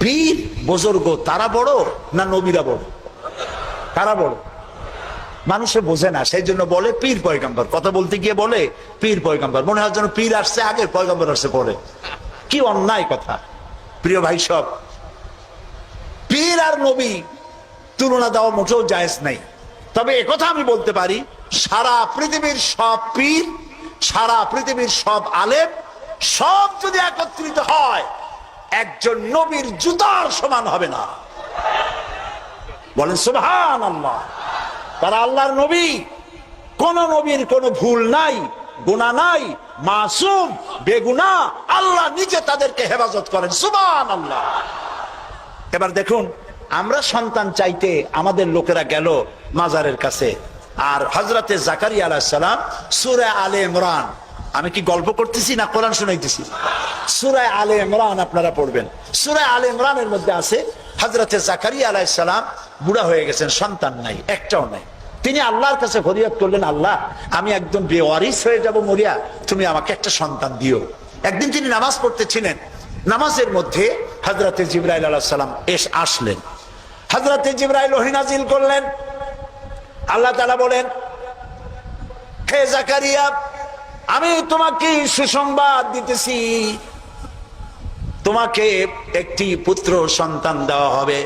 পীর বুজুর্গ, তারা বড় না নবীরা বড়? তারা বড়। মানুষে বোঝে না, সেই জন্য বলে পীর পয়গাম্বর। কথা বলতে গিয়ে বলে পীর পয়গাম্বর। মনে হয় যেন পীর আসছে আগে পয়গাম্বর আসছে পরে। কি অন্যায় কথা। প্রিয় ভাই সব, পীর আর নবী তুলনা দেওয়া মোটেও জায়েজ নাই। তবে একথা আমি বলতে পারি, সারা পৃথিবীর সব পীর, সারা পৃথিবীর সব আলেম, সব যদি একত্রিত হয় একজন নবীর জুতার সমান হবে না। বলেন সুবহান আল্লাহ তারা আল্লাহর নবী। কোন নবীর কোনো ভুল নাই গুণা নাই, মাসুম, বেগুনা, আল্লাহ নিজে তাদেরকে হেফাজত করেন সুবহান আল্লাহ এবার দেখুন, আমরা সন্তান চাইতে আমাদের লোকেরা গেল মাজারের কাছে। আর হজরতে জাকারিয়া সালাম, সুরে আলে ইমরান আমি কি গল্প করতেছি না কোরআন শুনাইতেছি? সুরায় আলে ইমরান আপনারা পড়বেন। সুরায় আলে ইমরানের মধ্যে আছে হজরতে জাকারিয়া আলাহিসাল্লাম বুড়া হয়ে গেছেন, সন্তান নাই, একটাও নাই। তিনি আল্লাহর কাছে ফরিয়াদ করলেন, আল্লাহ, আমি একদম বেওয়ারিস হয়ে যাব মরিয়া, তুমি আমাকে একটা সন্তান দিও। একদিন তিনি নামাজ পড়তেছিলেন। নামাজের মধ্যে হজরতে জিব্রাইল আলাহ সাল্লাম এস আসলেন। হজরতে জিব্রাইল ওহিনাজিল করলেন। আল্লাহ তালা বলেন, হে জাকারিয়া আমি তোমাকে সুসংবাদ দিতেছি। তোমাকে একটি পুত্র সন্তান দেওয়া হবে।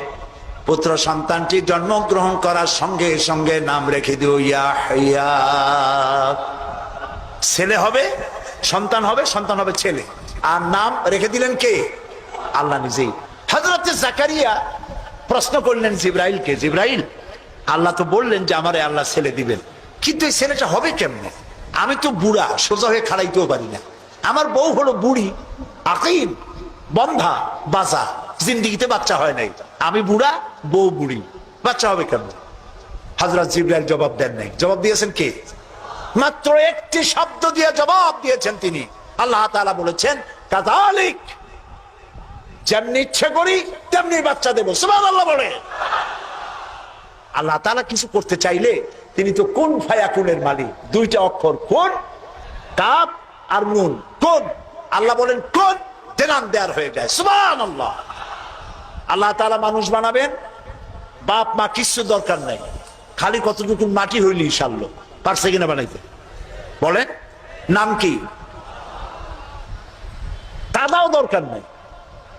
পুত্র সন্তানটি জন্মগ্রহণ করার সঙ্গে সঙ্গে নাম রেখে দিও, ইয়া ছেলে হবে, সন্তান হবে সন্তান হবে ছেলে। আর নাম রেখে দিলেন কে? আল্লাহ নিজেই। হজরত জাকারিয়া প্রশ্ন করলেন জিব্রাইলকে, জিব্রাইল, আল্লাহ তো বললেন যে আমারে আল্লাহ ছেলে দিবেন। কিন্তু এই ছেলেটা হবে কেমনে? আমি তো বুড়া, সোজা হয়ে খাড়াইতেও পারি না। আমার বউ হলো বুড়ি আকিম বন্ধা, বাজা। জিন্দিগিতে বাচ্চা হয় নাই। আমি বুড়া, বউ বুড়ি। বাচ্চা হবে কেমন হজরত জিব্রাইল জবাব দেন নাই। জবাব দিয়েছেন কে? মাত্র একটি শব্দ দিয়ে জবাব দিয়েছেন তিনি। আল্লাহ তাআলা বলেছেন কাদালিক যেমনি ইচ্ছে করি, তেমনি বাচ্চা দেবো। সুবহানাল্লাহ বলে। আল্লাহ তালা কিছু করতে চাইলে তিনি তো কোন ফায়াকুনের মালিক? দুইটা অক্ষর, কোন? কাপ আর নুন। কোন? আল্লাহ বলেন, কোন? দেনান দেয়ার হয়ে যায়। সুমান আল্লাহ আল্লাহ তালা মানুষ বানাবেন, বাপ, মা কিছু দরকার নাই। খালি কতটুকু মাটি হইলি সারলো পারছে কিনা বানাইতে? বলেন, নাম কি? দাদাও দরকার নাই।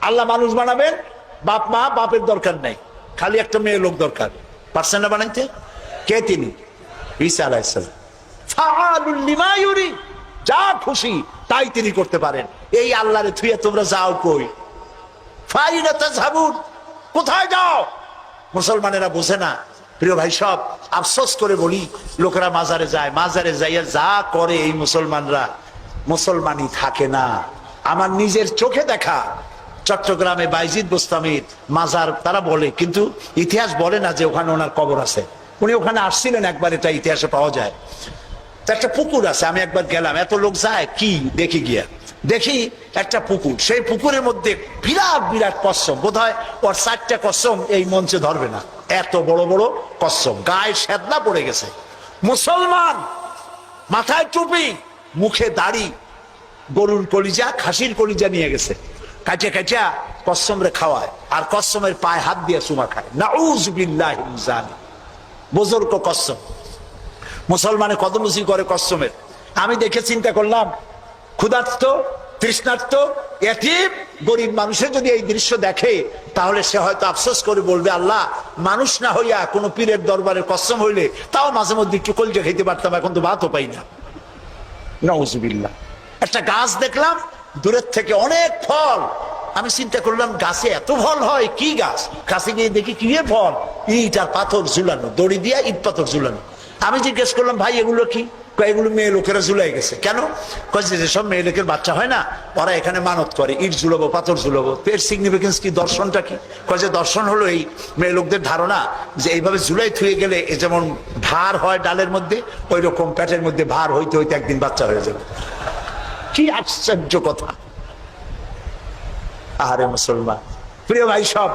আল্লাহ মানুষ বানাবেন, বাপ, মা, বাপের দরকার নাই। খালি একটা মেয়ে লোক দরকার। পারছেন না বানাইতে কে তিনি ঈসা আলাইসালাম যা খুশি তাই তিনি করতে পারেন। এই আল্লাহরে থুয়ে তোমরা যাও কই? ফাইনা তাজহাবুন। কোথায় যাও? মুসলমানেরা বোঝে না। প্রিয় ভাই সব আফসোস করে বলি লোকেরা মাজারে যায় মাজারে যাইয়া যা করে এই মুসলমানরা মুসলমানই থাকে না। আমার নিজের চোখে দেখা চট্টগ্রামে বাইজিদ বোস্তামির মাজার, তারা বলে, কিন্তু ইতিহাস বলে না যে ওখানে ওনার কবর আছে। উনি ওখানে আসছিলেন একবার, এটা ইতিহাসে পাওয়া যায়। তো একটা পুকুর আছে, আমি একবার গেলাম, এত লোক যায়, কি দেখি গিয়া। দেখি একটা পুকুর, সেই পুকুরের মধ্যে বিরাট বিরাট কচ্ছম বোধ হয় ওর চারটা কচ্ছম এই মঞ্চে ধরবে না। এত বড় বড় কচ্ছম গায়ে সেদনা পড়ে গেছে। মুসলমান, মাথায় টুপি, মুখে দাড়ি, গরুর কলিজা, খাসির কলিজা নিয়ে গেছে। কাচে কাচা কচ্ছম রে খাওয়ায় আর কচ্ছমের পায়ে হাত দিয়ে চুমা খায়। বিল্লাহ বুজুর্গ কচ্ছম মুসলমানে কদমুসি করে কসমের। আমি দেখে চিন্তা করলাম, ক্ষুধার্ত, তৃষ্ণার্ত এটিম গরিব মানুষের যদি এই দৃশ্য দেখে, তাহলে সে হয়তো আফসোস করে বলবে, আল্লাহ, মানুষ না হইয়া কোনো পীরের দরবারে কসম হইলে তাও মাঝে মধ্যে একটু কলজা খেতে পারতাম, এখন তো ভাতও পাই না। নজবিল্লা একটা গাছ দেখলাম দূরের থেকে অনেক ফল। আমি চিন্তা করলাম, গাছে এত ফল হয়, কি গাছ? কাছে গিয়ে দেখি কি ফল? ইট আর পাথর ঝুলানো, দড়ি দিয়া ইট পাথর ঝুলানো। আমি জিজ্ঞেস করলাম, ভাই, এগুলো কি? এগুলো মেয়ে লোকেরা ঝুলাই গেছে। কেন? কয়, যে যেসব মেয়ে লোকের বাচ্চা হয় না, ওরা এখানে মানত করে, ইট ঝুলাবো, পাথর ঝুলাবো। এর সিগনিফিকেন্স কি, দর্শনটা কি? কয়, যে, দর্শন হলো এই মেয়ে লোকদের ধারণা, যে এইভাবে ঝুলাই থুয়ে গেলে যেমন ভার হয় ডালের মধ্যে ওই রকম প্যাটের মধ্যে ভার হইতে হইতে একদিন বাচ্চা হয়ে যাবে। কি আশ্চর্য কথা। আহারে মুসলমান, প্রিয় ভাই সব,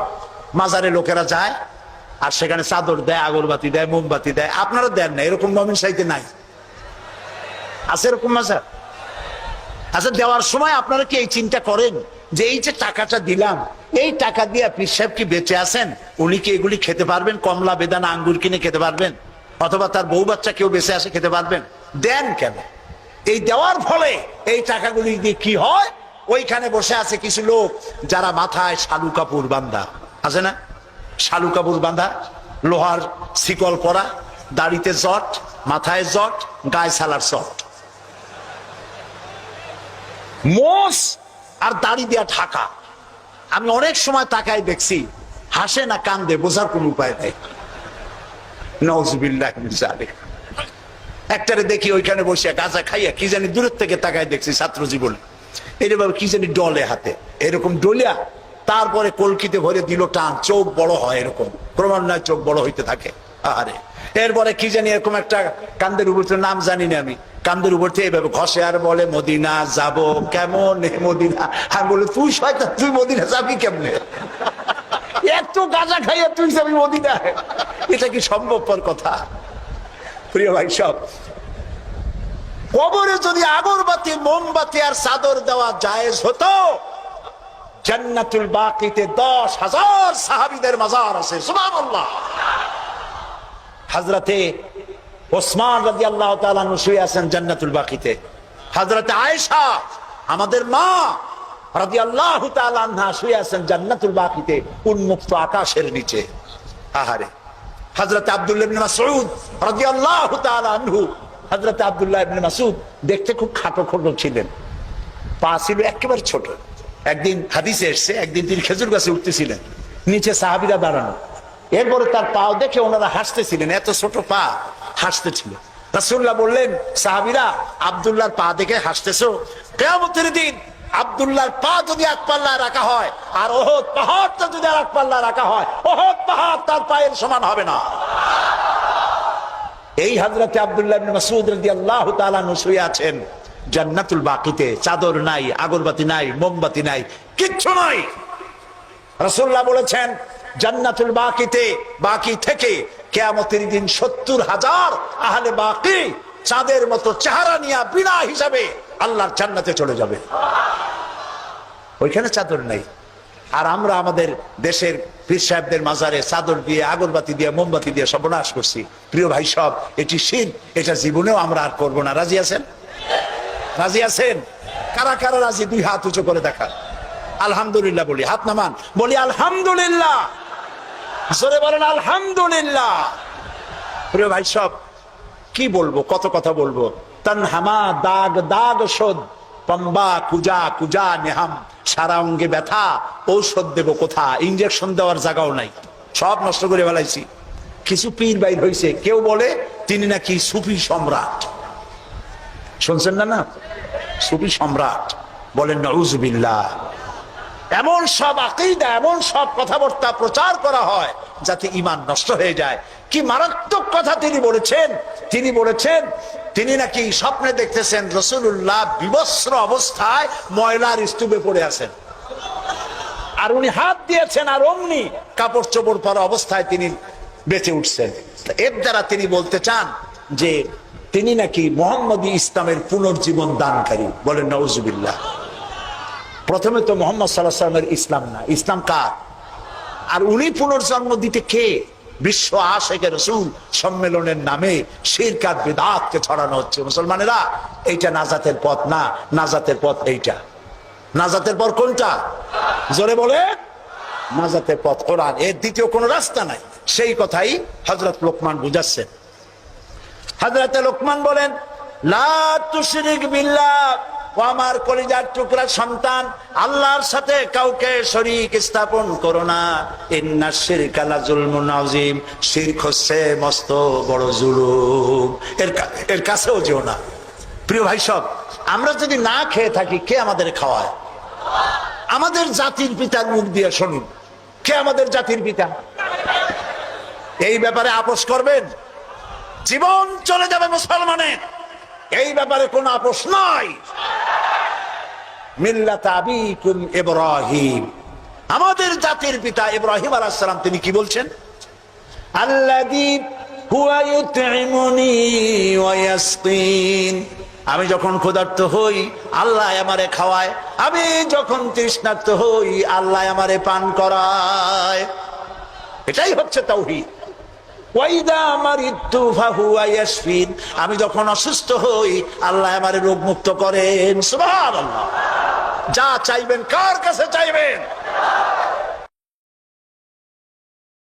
মাজারে লোকেরা যায়, আর সেখানে চাদর দেয়, আগরবাতি দেয়, মোমবাতি দেয়, আপনারা দেন না, এরকম মমিন সাইতে নাই। আছে এরকম মাজার? আচ্ছা দেওয়ার সময় আপনারা কি এই চিন্তা করেন যে এই যে টাকাটা দিলাম, এই টাকা দিয়ে পীর সাহেব কি বেঁচে আছেন? উনি কি এগুলি খেতে পারবেন? কমলা, বেদানা, আঙ্গুর কিনে খেতে পারবেন? অথবা তার বউ বাচ্চা কেউ বেঁচে আসে খেতে পারবেন? দেন কেন? এই দেওয়ার ফলে এই টাকাগুলি দিয়ে কি হয়? ওইখানে বসে আছে কিছু লোক যারা মাথায় শালু কাপুর বান্ধা। আছে না? শালু কাপুর বান্ধা, লোহার শিকল পরা, দাড়িতে জট, মাথায় জট, গায়ে সালার চট মোষ আর দাড়ি দেয়া ঢাকা। আমি অনেক সময় তাকায় দেখছি, হাসে না কান্দে, বোঝার কোন উপায় নেই। নজবিল্লাহ একটারে দেখি ওইখানে বসে গাঁজা খাইয়া কি জানি দূরের থেকে তাকাই দেখছি ছাত্র জীবনে। এরকম কি জানি ডলে হাতে। এরকম ডলিয়া, তারপরে কলকিতে ভরে দিল টান, চোখ বড় হয় এরকম। ক্রমান্বয়ে চোখ বড় হইতে থাকে। আরে এরপরে কি জানি এরকম একটা কান্দের উপর নাম জানি না আমি, কান্দের উপর থেকে এভাবে ঘষে আর বলে, মদিনা যাব কেমন মদিনা? আমি বলে, তুই শয়তান, তুই মদিনা যাবি কেমনে? এত গাঁজা খাইয়া তুই যাবি মদিনা এটা কি সম্ভবপর কথা? প্রিয় ভাই সব। কবরে যদি আগরবাতি, মোমবাতি আর চাদর দেওয়া জায়েজ হতো, জান্নাতুল বাকিতে দশ হাজার সাহাবিদের মাজার আছে, সুবহানাল্লাহ। হাজরাতে ওসমান রাজি আল্লাহ তালু শুয়ে আছেন জান্নাতুল বাকিতে। হাজরাতে আয়েশা, আমাদের মা রাজি আল্লাহ তালহা শুয়ে আছেন জান্নাতুল বাকিতে, উন্মুক্ত আকাশের নিচে। আহারে। হজরত আব্দুল্লাহ ইবনে মাসউদ রাদিয়াল্লাহু তাআলা আনহু হযরত আব্দুল্লাহ ইবনে মাসউদ দেখতে খুব খাটো খোটো ছিলেন। পা ছিল একেবারে ছোট। একদিন হাদিসে এসছে, একদিন তিনি খেজুর গাছে উঠতেছিলেন, নিচে সাহাবীরা দাঁড়ানো। এরপরে তার পাও দেখে ওনারা হাসতেছিলেন, এত ছোট পা, হাসতেছিল। রাসূলুল্লাহ বললেন, সাহাবিরা, আব্দুল্লাহর পা দেখে হাসতেছো? কিয়ামতের দিন আব্দুল্লাহর পা যদি এক পাল্লা রাখা হয়, আর ওহদ পাহাড়টা যদি আর এক পাল্লা রাখা হয়, ওহদ পাহাড় তার পায়ের সমান হবে না। এই হাজরাতে আব্দুল্লাহ ইবনে মাসউদ রাদিয়াল্লাহু তাআলা শুয়ে আছেন। জান্নাতুল বাকিতে, চাদর নাই, আগরবাতি নাই, মোমবাতি নাই, কিচ্ছু নাই। রাসূলুল্লাহ বলেছেন, জান্নাতুল বাকিতে, বাকি থেকে কেয়ামতের দিন সত্তর হাজার আহলে বাকি চাঁদের মতো চেহারা নিয়ে বিনা হিসাবে আল্লাহর জান্নাতে চলে যাবে। ওইখানে চাদর নাই। আর আমরা আমাদের দেশের পীর সাহেবদের মাজারে চাদর দিয়ে, আগরবাতি দিয়ে, মোমবাতি দিয়ে সর্বনাশ করছি। প্রিয় ভাই সব, এটি শীত এটা জীবনেও আমরা আর করব না। রাজি আছেন? রাজি আছেন? কারা কারা রাজি? দুই হাত উঁচু করে দেখা আলহামদুলিল্লাহ বলি, হাত নামান। বলি, আলহামদুলিল্লাহ। জোরে বলেন, আলহামদুলিল্লাহ। প্রিয় ভাই সব, কি বলব? কত কথা বলব? তানহামা, দাগ দাগ, শোধ। পম্বা, কুজা কুজা, নেহাম, সারা অঙ্গে ব্যথা, ঔষধ দেব কোথা ইঞ্জেকশন দেওয়ার জায়গাও নাই। সব নষ্ট করে ফেলাইছি। কিছু পীর বাইর হয়েছে কেউ বলে তিনি নাকি সুফি সম্রাট। শুনছেন না না? সুফি সম্রাট বলেন নউজবিল্লাহ এমন সব আকিদা, এমন সব কথাবার্তা প্রচার করা হয় যাতে ইমান নষ্ট হয়ে যায়। কি মারাত্মক কথা তিনি বলেছেন? তিনি বলেছেন তিনি নাকি স্বপ্নে দেখতেছেন রসুল্লাহ বিবস্ত্র অবস্থায় ময়লার স্তূপে পড়ে আছেন। আর উনি হাত দিয়েছেন আর অমনি কাপড় চোপড় পরা অবস্থায় তিনি বেঁচে উঠছেন। এর দ্বারা তিনি বলতে চান যে তিনি নাকি মোহাম্মদ ইসলামের পুনর্জীবন দানকারী। বলেন নওজুবিল্লাহ প্রথমে তো মোহাম্মদ সাল্লাহ ইসলাম না ইসলাম কার? আর উনি পুনর্জন্ম দিতে কে? বিশ্ব আশেখ রসুল সম্মেলনের নামে শিরকাত, বেদাতকে ছড়ানো হচ্ছে। মুসলমানেরা, এইটা নাজাতের পথ না, নাজাতের পথ এইটা। নাজাতের পথ কোনটা? জোরে বলে। নাজাতের পথ কোরআন। এর দ্বিতীয় কোনো রাস্তা নাই। সেই কথাই হজরত লোকমান বুঝাচ্ছেন। হজরত লোকমান বলেন, লা তুশরিক বিল্লাহ। ও আমার কলিজার টুকরা সন্তান, আল্লাহর সাথে কাউকে শরীক স্থাপন করো না। ইন্না শিরকা লাজুলমুন আযীম, শিরক হচ্ছে মস্ত বড় জুলুম। এর এর কাছেও যেও না। প্রিয় ভাই সব, আমরা যদি না খেয়ে থাকি, কে আমাদের খাওয়ায়? আমাদের জাতির পিতার মুখ দিয়ে শুনুন। কে আমাদের জাতির পিতা? এই ব্যাপারে আপোষ করবেন? জীবন চলে যাবে মুসলমানের। এই ব্যাপারে কোনো আপোষ নাই। ইব্রাহিম। আমাদের জাতির পিতা ইব্রাহিম আলাইহিস সালাম, তিনি কি বলছেন? আমি যখন ক্ষুধার্ত হই, আল্লাহ আমারে খাওয়ায়। আমি যখন তৃষ্ণার্ত হই, আল্লাহ আমারে পান করায়। এটাই হচ্ছে ইয়াসফিন। আমি যখন অসুস্থ হই, আল্লাহ আমারে রোগ মুক্ত করেন। সুবহানাল্লাহ। যা চাইবেন কার কাছে চাইবেন?